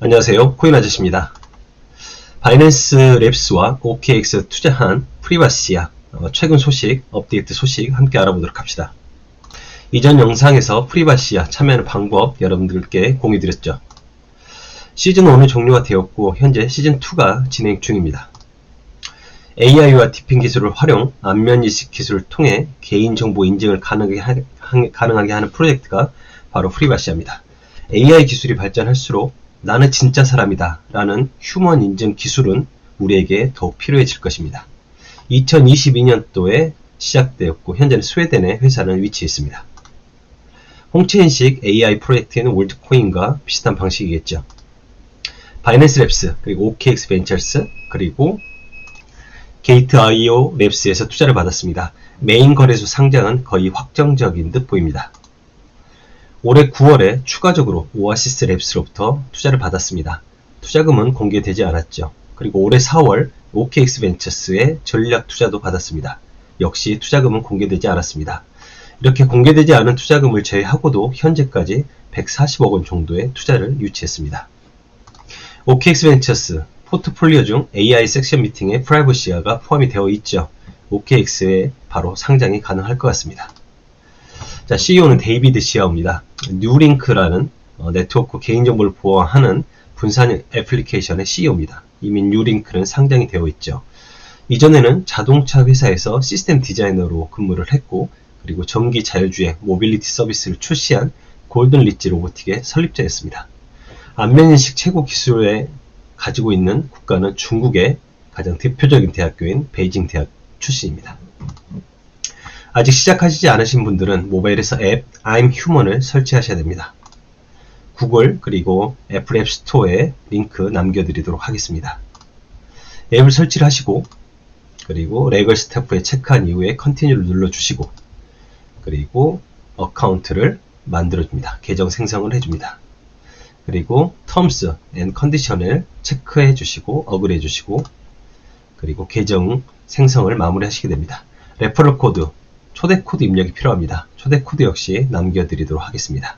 안녕하세요. 코인 아저씨입니다. 바이낸스 랩스와 OKX 투자한 프리바시아 어, 최근 소식, 업데이트 소식 함께 알아보도록 합시다. 이전 영상에서 프리바시아 참여하는 방법 여러분들께 공유드렸죠. 시즌 1은 종료가 되었고 현재 시즌 2가 진행 중입니다. AI와 디핑 기술을 활용 안면 인식 기술을 통해 개인정보 인증을 가능하게, 하, 가능하게 하는 프로젝트가 바로 프리바시아입니다. AI 기술이 발전할수록 나는 진짜 사람이다 라는 휴먼 인증 기술은 우리에게 더욱 필요해질 것입니다. 2022년도에 시작되었고 현재는 스웨덴의 회사는 위치해 있습니다. 홍채인식 AI 프로젝트에는 월드코인과 비슷한 방식이겠죠. 바이낸스 랩스, 그리고 OKX 벤처스, 그리고 게이트.io 랩스에서 투자를 받았습니다. 메인 거래소 상장은 거의 확정적인 듯 보입니다. 올해 9월에 추가적으로 오아시스 랩스로부터 투자를 받았습니다. 투자금은 공개되지 않았죠. 그리고 올해 4월 OKX 벤처스의 전략 투자도 받았습니다. 역시 투자금은 공개되지 않았습니다. 이렇게 공개되지 않은 투자금을 제외하고도 현재까지 140억 원 정도의 투자를 유치했습니다. OKX 벤처스 포트폴리오 중 AI 섹션 미팅에 프라이버시아가 포함이 되어 있죠. OKX에 바로 상장이 가능할 것 같습니다. 자, CEO는 데이비드 시아오입니다. 뉴링크라는 어, 네트워크 개인정보를 보호하는 분산 애플리케이션의 CEO입니다. 이미 뉴링크는 상장이 되어 있죠. 이전에는 자동차 회사에서 시스템 디자이너로 근무를 했고 그리고 전기 자율주행 모빌리티 서비스를 출시한 골든 리치 로보틱의 설립자였습니다. 안면인식 최고 기술에 가지고 있는 국가는 중국의 가장 대표적인 대학교인 베이징 대학 출신입니다. 아직 시작하시지 않으신 분들은 모바일에서 앱 I'm Human을 설치하셔야 됩니다. 구글 그리고 애플 앱 스토어에 링크 남겨드리도록 하겠습니다. 앱을 설치를 하시고 그리고 레걸 스태프에 체크한 이후에 컨티뉴를 눌러주시고 그리고 어카운트를 만들어줍니다. 계정 생성을 해줍니다. 그리고 terms and condition을 체크해 주시고 어그리 주시고 그리고 계정 생성을 마무리 하시게 됩니다. 레퍼럴 코드 초대 코드 입력이 필요합니다. 초대 코드 역시 남겨드리도록 하겠습니다.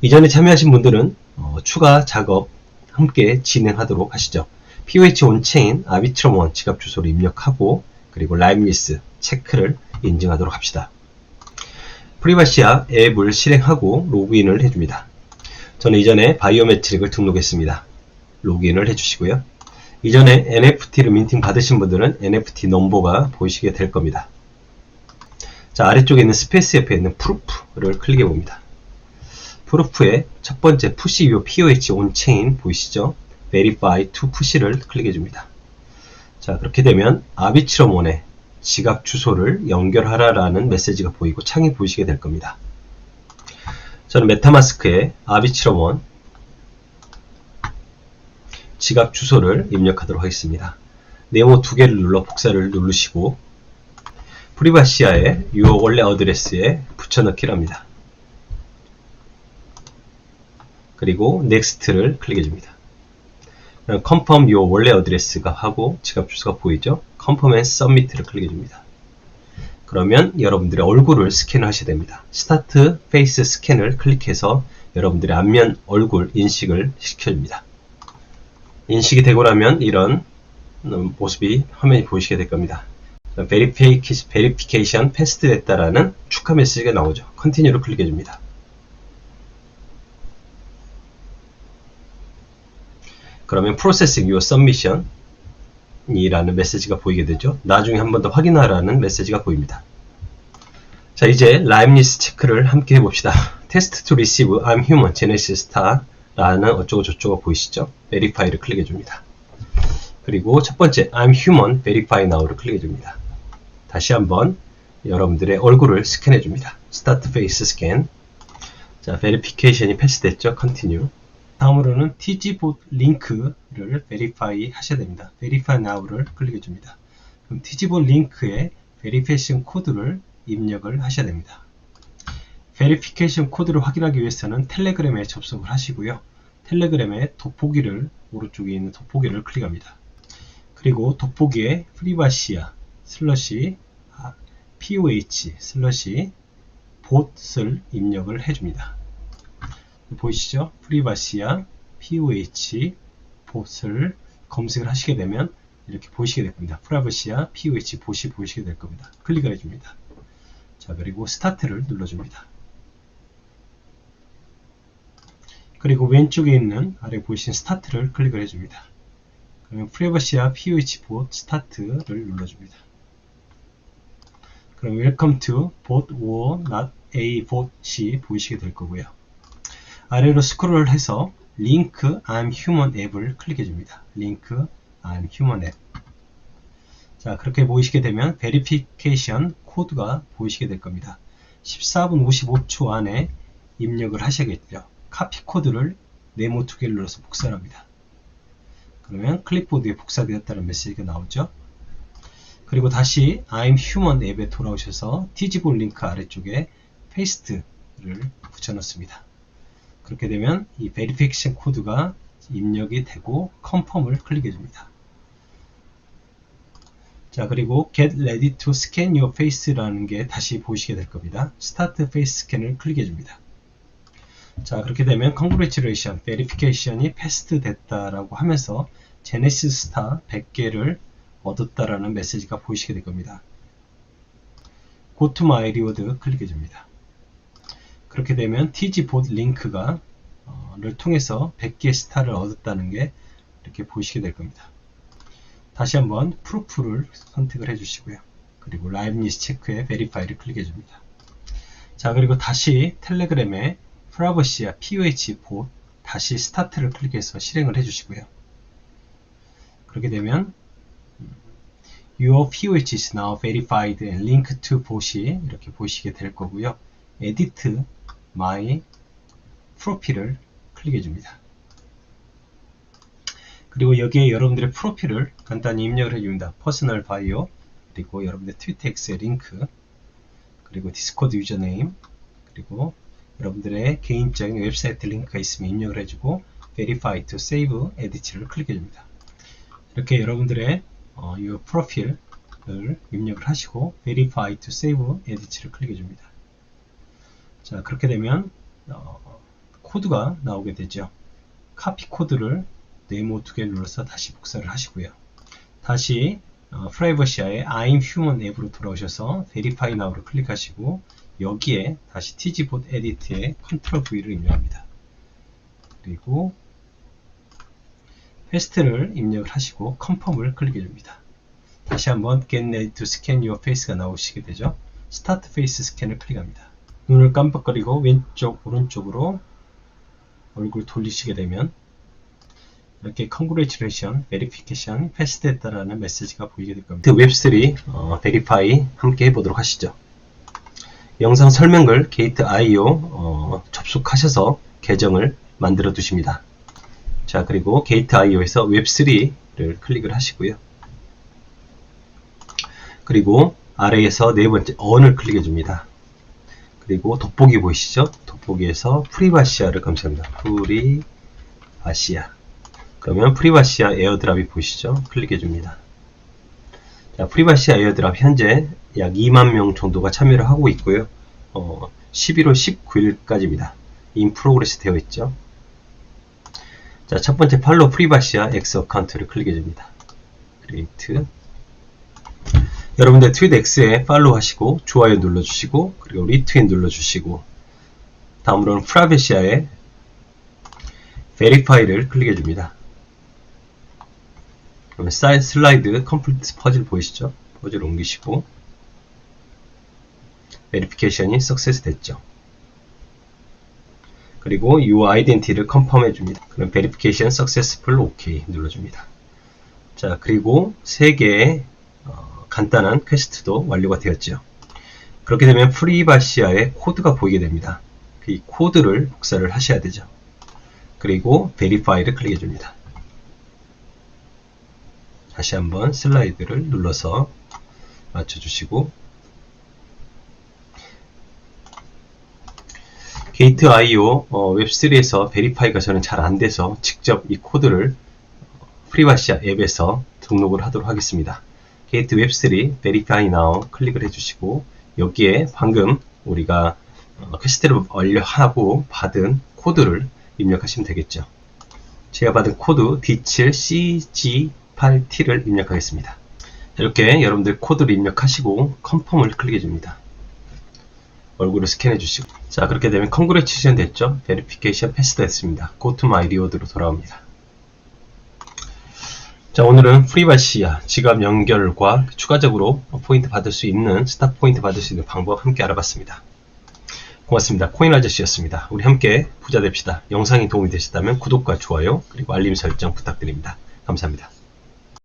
이전에 참여하신 분들은 어, 추가 작업 함께 진행하도록 하시죠. POH 온체인 아비트럼1 지갑 주소를 입력하고 그리고 라임리스 체크를 인증하도록 합시다. 프리바시아 앱을 실행하고 로그인을 해줍니다. 저는 이전에 바이오메트릭을 등록했습니다. 로그인을 해주시고요. 이전에 NFT를 민팅 받으신 분들은 NFT 넘버가 보이시게 될 겁니다. 자, 아래쪽에 있는 스페이스 옆에 있는 프루프를 클릭해 봅니다. 프루프의 첫 번째 푸시 요 POH 온체인 보이시죠? Verify to Push를 클릭해 줍니다. 자, 그렇게 되면 아비치럼 원의 지갑 주소를 연결하라라는 메시지가 보이고 창이 보이시게 될 겁니다. 저는 메타마스크에 아비치럼 원 지갑 주소를 입력하도록 하겠습니다. 네모 두 개를 눌러 복사를 누르시고 프리바시아에 요 원래 어드레스에 붙여넣기를 합니다. 그리고 넥스트를 클릭해 줍니다. 컨펌 요 원래 어드레스가 하고 지갑 주소가 보이죠? 컨펌 앤 서밋을 클릭해 줍니다. 그러면 여러분들의 얼굴을 스캔을 하셔야 됩니다. 스타트 페이스 스캔을 클릭해서 여러분들의 안면 얼굴 인식을 시켜줍니다. 인식이 되고 나면 이런 모습이 화면이 보이시게 될 겁니다. 베리피케이션 패스트 됐다라는 축하 메시지가 나오죠. 컨티뉴를 클릭해 줍니다. 그러면 프로세싱 your submission 이라는 메시지가 보이게 되죠. 나중에 한 번 더 확인하라는 메시지가 보입니다. 자, 이제 라임리스 체크를 함께 해봅시다. 테스트 투 리시브 I'm human genesis star 라는 어쩌고 저쩌고 보이시죠? verify를 클릭해 줍니다. 그리고 첫 번째 I'm human verify now를 클릭해 줍니다. 다시 한번 여러분들의 얼굴을 스캔해 줍니다. Start Face Scan. 자, 베리피케이션이 패스됐죠? Continue. 다음으로는 tgbot 링크를 verify 하셔야 됩니다. verify now를 클릭해 줍니다. 그럼 tgbot 링크에 verification 코드를 입력을 하셔야 됩니다. verification 코드를 확인하기 위해서는 텔레그램에 접속을 하시고요. 텔레그램의 돋보기를 오른쪽에 있는 돋보기를 클릭합니다. 그리고 돋보기에 프리바시아 슬러시 POH 슬러시 bot을 입력을 해줍니다. 보이시죠? 프리바시아 POH 봇을 검색을 하시게 되면 이렇게 보시게 될 겁니다. 프라이버시와 POH 봇이 보시게 될 겁니다. 클릭을 해줍니다. 자, 그리고 스타트를 눌러줍니다. 그리고 왼쪽에 있는 아래 보이신 스타트를 클릭을 해줍니다. 그러면 프라이버시와 POH 봇 스타트를 눌러줍니다. 그럼 Welcome to bot or not a bot이 보이시게 될 거고요. 아래로 스크롤 해서 링크 I'm Human 앱을 클릭해 줍니다. 링크 I'm Human 앱. 자, 그렇게 보이시게 되면 베리피케이션 코드가 보이시게 될 겁니다. 14분 55초 안에 입력을 하셔야겠죠. 카피 코드를 네모 두 개를 눌러서 복사합니다. 그러면 클립보드에 복사되었다는 메시지가 나오죠. 그리고 다시 I'm Human 앱에 돌아오셔서 티지볼 링크 아래쪽에 페이스트를 붙여넣습니다. 그렇게 되면 이 베리피케이션 코드가 입력이 되고 컨펌을 클릭해 줍니다. 자 그리고 get ready to scan your face라는 게 다시 보시게 될 겁니다. start face scan을 클릭해 줍니다. 자 그렇게 되면 congratulation, verification이 패스트 됐다라고 하면서 제네시스 스타 100개를 얻었다라는 메시지가 보이시게 될 겁니다. Go to my reward 클릭해 줍니다. 그렇게 되면 tgbot 링크가 어, 를 통해서 100개 스타를 얻었다는 게 이렇게 보이시게 될 겁니다. 다시 한번 프루프를 선택을 해 주시고요. 그리고 라이브니스 체크에 베리파이를 클릭해 줍니다. 자 그리고 다시 텔레그램에 프라버시아 POH 봇 다시 스타트를 클릭해서 실행을 해 주시고요. 그렇게 되면 Your POH is now verified and linked to bot이 이렇게 보시게 될 거고요. Edit my 프로필을 클릭해 줍니다. 그리고 여기에 여러분들의 프로필을 간단히 입력을 해줍니다. 퍼스널 바이오 그리고 여러분들 트위터 X의 링크 그리고 디스코드 유저네임 그리고 여러분들의 개인적인 웹사이트 링크가 있으면 입력을 해주고 Verify to Save Edit를 클릭해 줍니다. 이렇게 여러분들의 어, 이 프로필을 입력을 하시고 Verify to Save Edit를 클릭해 줍니다. 자 그렇게 되면 어, 코드가 나오게 되죠. 카피 코드를 네모 두 개를 눌러서 다시 복사를 하시고요. 다시 어, 프라이버시아의 I'm Human 앱으로 돌아오셔서 Verify Now를 클릭하시고 여기에 다시 tgbot edit에 Ctrl V를 입력합니다. 그리고 패스트를 입력을 하시고 Confirm을 클릭해 줍니다. 다시 한번 Get Ready to Scan Your Face가 나오시게 되죠. Start Face Scan을 클릭합니다. 눈을 깜빡거리고 왼쪽 오른쪽으로 얼굴 돌리시게 되면 이렇게 Congratulation, Verification, 패스됐다라는 메시지가 보이게 될 겁니다. 웹3 어, Verify 함께 해보도록 하시죠. 영상 설명글 게이트.io 어, 접속하셔서 계정을 만들어 두십니다. 자 그리고 게이트.io에서 웹3를 클릭을 하시고요. 그리고 아래에서 네 번째 on을 클릭해 줍니다. 그리고 돋보기 보이시죠? 돋보기에서 프리바시아를 검색합니다. 프리바시아. 그러면 프리바시아 에어드랍이 보이시죠? 클릭해 줍니다. 자, 프리바시아 에어드랍 현재 약 2만 명 정도가 참여를 하고 있고요. 어, 11월 19일까지입니다. 인 프로그레스 되어 있죠. 자, 첫 번째 팔로 프리바시아 X 어카운트를 클릭해 줍니다. 크리에이트. 여러분들 트윗 X에 팔로우 하시고 좋아요 눌러 주시고 그리고 리트윗 눌러 주시고 다음으로는 프라베시아에 베리파이를 클릭해 줍니다. 그러면 슬라이드 컴플리트 퍼즐 보이시죠? 퍼즐 옮기시고 베리피케이션이 석세스 됐죠. 그리고 이 아이덴티를 컨펌 해 줍니다. 그럼 베리피케이션 석세스풀 오케이 눌러줍니다. 자 그리고 세 개의 어, 간단한 퀘스트도 완료가 되었죠. 그렇게 되면 프리바시아의 코드가 보이게 됩니다. 이 코드를 복사를 하셔야 되죠. 그리고 베리파이를 클릭해 줍니다. 다시 한번 슬라이드를 눌러서 맞춰주시고 게이트.io 어, 웹3에서 베리파이가 저는 잘 안돼서 직접 이 코드를 프리바시아 앱에서 등록을 하도록 하겠습니다. 게이트 웹3 베리파이 나우 클릭을 해주시고 여기에 방금 우리가 어, 퀘스트를 완료하고 받은 코드를 입력하시면 되겠죠. 제가 받은 코드 D7CG8T를 입력하겠습니다. 이렇게 여러분들 코드를 입력하시고 컨펌을 클릭해 줍니다. 얼굴을 스캔해 주시고 자 그렇게 되면 컨그레치션 됐죠? 베리피케이션 패스 됐습니다. To my reward로 돌아옵니다. 자 오늘은 프리바시아 지갑 연결과 추가적으로 포인트 받을 수 있는 스타 포인트 받을 수 있는 방법 함께 알아봤습니다. 고맙습니다. 코인 아저씨였습니다. 우리 함께 부자 됩시다. 영상이 도움이 되셨다면 구독과 좋아요 그리고 알림 설정 부탁드립니다. 감사합니다.